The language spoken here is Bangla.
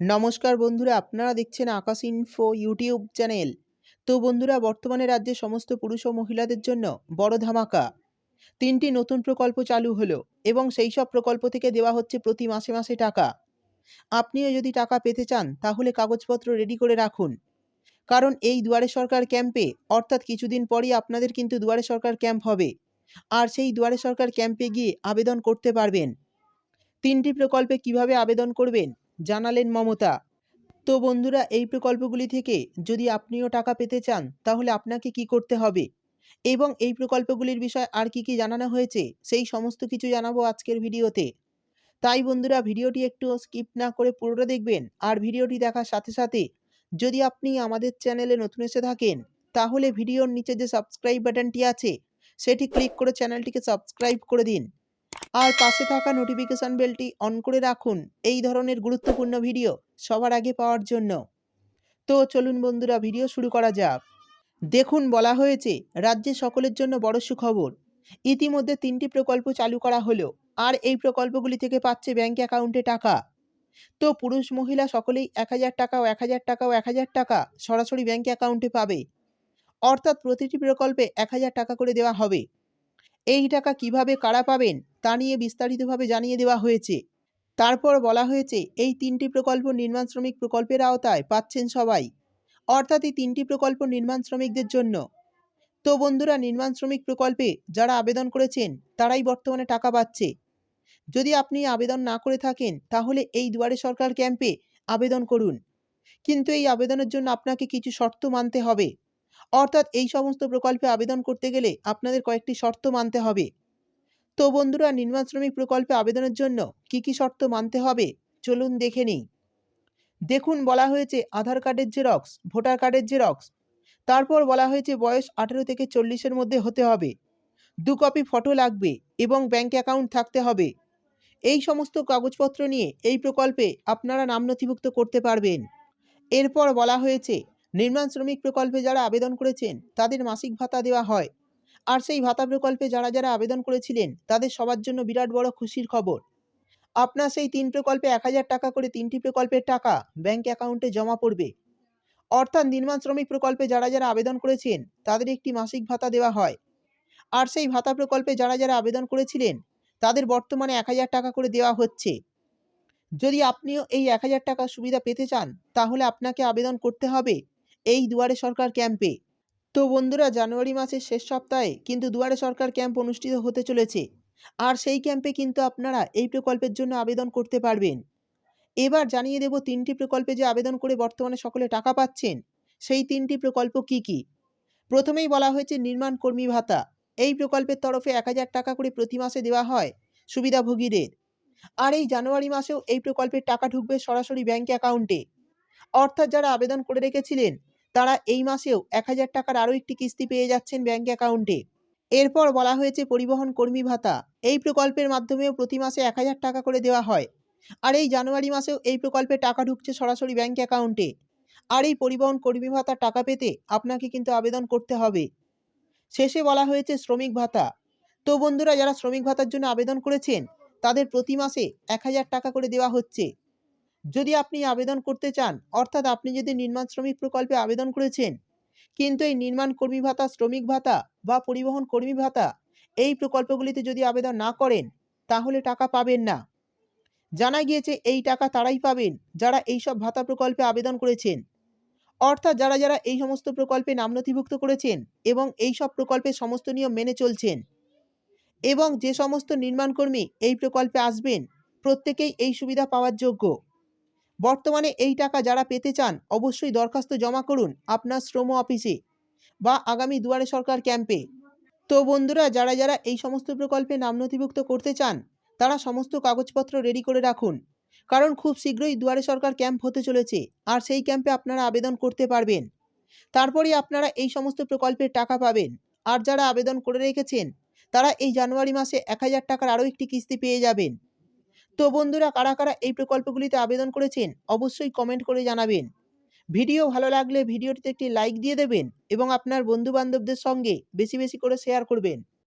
নমস্কার বন্ধুরা, আপনারা দেখছেন আকাশ ইনফো ইউটিউব চ্যানেল। তো বন্ধুরা, বর্তমানে রাজ্যে সমস্ত পুরুষ ও মহিলাদের জন্য বড় ধামাকা। তিনটি নতুন প্রকল্প চালু হলো এবং সেই সব প্রকল্প থেকে দেওয়া হচ্ছে প্রতি মাসে মাসে টাকা। আপনিও যদি টাকা পেতে চান, তাহলে কাগজপত্র রেডি করে রাখুন। কারণ এই দুয়ারে সরকার ক্যাম্পে অর্থাৎ কিছুদিন পরই আপনাদের কিন্তু দুয়ারে সরকার ক্যাম্প হবে। আর সেই দুয়ারে সরকার ক্যাম্পে গিয়ে আবেদন করতে পারবেন। তিনটি প্রকল্পে কীভাবে আবেদন করবেন? জানালেন মমতা। তো বন্ধুরা, এই প্রকল্পগুলি থেকে যদি আপনিও টাকা পেতে চান, তাহলে আপনাকে কি করতে হবে? এবং এই প্রকল্পগুলির বিষয়ে আর কি কি জানানো হয়েছে, সেই সমস্ত কিছু জানাব আজকের ভিডিওতে। তাই বন্ধুরা, ভিডিওটি একটু স্কিপ না করে পুরোটা দেখবেন, আর ভিডিওটি দেখার সাথে সাথে যদি আপনি আমাদের চ্যানেলে নতুন এসে থাকেন, তাহলে ভিডিওর নিচে যে সাবস্ক্রাইব বাটনটি আছে, সেটি ক্লিক করে চ্যানেলটিকে সাবস্ক্রাইব করে দিন। আর পাশে থাকা নোটিফিকেশন বেলটি অন করে রাখুন। এই ধরনের গুরুত্বপূর্ণ ভিডিও সবার আগে পাওয়ার জন্য। তো চলুন বন্ধুরা ভিডিও শুরু করা যাক। দেখুন, বলা হয়েছে, রাজ্যে সকলের জন্য বড় সুখবর। ইতিমধ্যে তিনটি প্রকল্প চালু করা হলো, আর এই প্রকল্পগুলি থেকে পাচ্ছে ব্যাংক অ্যাকাউন্টে টাকা। তো পুরুষ, মহিলা সকলেই এক হাজার টাকা ও এক হাজার টাকা ও এক হাজার টাকা সরাসরি ব্যাংক অ্যাকাউন্টে পাবে। অর্থাৎ প্রতিটি প্রকল্পে এক হাজার টাকা করে দেওয়া হবে। এই টাকা কীভাবে কারা পাবেন তা নিয়ে বিস্তারিতভাবে জানিয়ে দেওয়া হয়েছে। তারপর বলা হয়েছে, এই তিনটি প্রকল্প নির্মাণ শ্রমিক প্রকল্পের আওতায় পাচ্ছেন সবাই, অর্থাৎ এই তিনটি প্রকল্প নির্মাণ শ্রমিকদের জন্য। তো বন্ধুরা, নির্মাণ শ্রমিক প্রকল্পে যারা আবেদন করেছেন, তারাই বর্তমানে টাকা পাচ্ছে। যদি আপনি আবেদন না করে থাকেন, তাহলে এই দুয়ারে সরকার ক্যাম্পে আবেদন করুন। কিন্তু এই আবেদনের জন্য আপনাকে কিছু শর্ত মানতে হবে। অর্থাৎ এই সমস্ত প্রকল্পে আবেদন করতে গেলে আপনাদের কয়েকটি শর্ত মানতে হবে। তো বন্ধুরা, নির্মাণ শ্রমিক প্রকল্পে আবেদনের জন্য কি কি শর্ত মানতে হবে? চলুন দেখে নিই। দেখুন, বলা হয়েছে আধার কার্ডের জেরক্স, ভোটার কার্ডের জেরক্স। তারপর বলা হয়েছে বয়স আঠেরো থেকে চল্লিশের মধ্যে হতে হবে। দু কপি ফটো লাগবে এবং ব্যাংক অ্যাকাউন্ট থাকতে হবে। এই সমস্ত কাগজপত্র নিয়ে এই প্রকল্পে আপনারা নাম নথিভুক্ত করতে পারবেন। এরপর বলা হয়েছে নির্মাণ শ্রমিক প্রকল্পে যারা আবেদন করেছেন, তাদের মাসিক ভাতা দেওয়া হয়। আর সেই ভাতা প্রকল্পে যারা যারা আবেদন করেছিলেন, তাদের সবার জন্য বিরাট বড় খুশির খবর। আপনার সেই তিন প্রকল্পে এক হাজার টাকা করে তিনটি প্রকল্পের টাকা ব্যাংক অ্যাকাউন্টে জমা পড়বে। অর্থাৎ নির্মাণ শ্রমিক প্রকল্পে যারা যারা আবেদন করেছেন, তাদের একটি মাসিক ভাতা দেওয়া হয়। আর সেই ভাতা প্রকল্পে যারা যারা আবেদন করেছিলেন, তাদের বর্তমানে এক হাজার টাকা করে দেওয়া হচ্ছে। যদি আপনিও এই এক হাজার টাকা সুবিধা পেতে চান, তাহলে আপনাকে আবেদন করতে হবে। এই দুয়ারে সরকার ক্যাম্পে তো বন্ধুরা, জানুয়ারি মাসের শেষ সপ্তাহে কিন্তু দুয়ারে সরকার ক্যাম্প অনুষ্ঠিত হতে চলেছে। আর সেই ক্যাম্পে কিন্তু আপনারা এই প্রকল্পের জন্য আবেদন করতে পারবেন। এবার জানিয়ে দেব তিনটি প্রকল্পে যে আবেদন করে বর্তমানে সকলে টাকা পাচ্ছেন, সেই তিনটি প্রকল্প কি কি? প্রথমেই বলা হয়েছে নির্মাণ কর্মী ভাতা। এই প্রকল্পের তরফে এক হাজার টাকা করে প্রতি মাসে দেওয়া হয় সুবিধাভোগীদের। আর এই জানুয়ারি মাসেও এই প্রকল্পের টাকা ঢুকবে সরাসরি ব্যাংক অ্যাকাউন্টে অর্থাৎ যারা আবেদন করে রেখেছিলেন তারা এই মাসেও এক হাজার টাকার আরও একটি কিস্তি পেয়ে যাচ্ছেন ব্যাঙ্ক অ্যাকাউন্টে। এরপর বলা হয়েছে পরিবহন কর্মী ভাতা। এই প্রকল্পের মাধ্যমেও প্রতি মাসে এক হাজার টাকা করে দেওয়া হয়। আর এই জানুয়ারি মাসেও এই প্রকল্পে টাকা ঢুকছে সরাসরি ব্যাঙ্ক অ্যাকাউন্টে। আর এই পরিবহন কর্মী ভাতার টাকা পেতে আপনাকে কিন্তু আবেদন করতে হবে। শেষে বলা হয়েছে শ্রমিক ভাতা। তো বন্ধুরা, যারা শ্রমিক ভাতার জন্য আবেদন করেছেন, তাদের প্রতি মাসে এক হাজার টাকা করে দেওয়া হচ্ছে। যদি আপনি আবেদন করতে চান, অর্থাৎ আপনি যদি নির্মাণ শ্রমিক প্রকল্পে আবেদন করেছেন, কিন্তু এই নির্মাণ কর্মী ভাতা, শ্রমিক ভাতা বা পরিবহন কর্মী ভাতা এই প্রকল্পগুলিতে যদি আবেদন না করেন, তাহলে টাকা পাবেন না। জানা গিয়েছে এই টাকা তারাই পাবেন যারা এই সব ভাতা প্রকল্পে আবেদন করেছেন। অর্থাৎ যারা যারা এই সমস্ত প্রকল্পে নাম নথিভুক্ত করেছেন এবং এই সব প্রকল্পের সমস্ত নিয়ম মেনে চলছেন এবং যে সমস্ত নির্মাণকর্মী এই প্রকল্পে আসবেন, প্রত্যেকেই এই সুবিধা পাওয়ার যোগ্য। বর্তমানে এই টাকা যারা পেতে চান, অবশ্যই দরখাস্ত জমা করুন আপনার শ্রম অফিসে বা আগামী দুয়ারে সরকার ক্যাম্পে। তো বন্ধুরা, যারা যারা এই সমস্ত প্রকল্পে নাম নথিভুক্ত করতে চান, তারা সমস্ত কাগজপত্র রেডি করে রাখুন। কারণ খুব শীঘ্রই দুয়ারে সরকার ক্যাম্প হতে চলেছে, আর সেই ক্যাম্পে আপনারা আবেদন করতে পারবেন। তারপরে আপনারা এই সমস্ত প্রকল্পের টাকা পাবেন। আর যারা আবেদন করে রেখেছেন, তারা এই জানুয়ারি মাসে এক হাজার টাকার আরও একটি কিস্তি পেয়ে যাবেন। তো বন্ধুরা, কারা কারা এই প্রকল্পগুলিতে আবেদন করেছেন অবশ্যই কমেন্ট করে জানাবেন। ভিডিও ভালো লাগলে ভিডিওটিতে একটি লাইক দিয়ে দেবেন এবং আপনার বন্ধুবান্ধবদের সঙ্গে বেশি বেশি করে শেয়ার করবেন।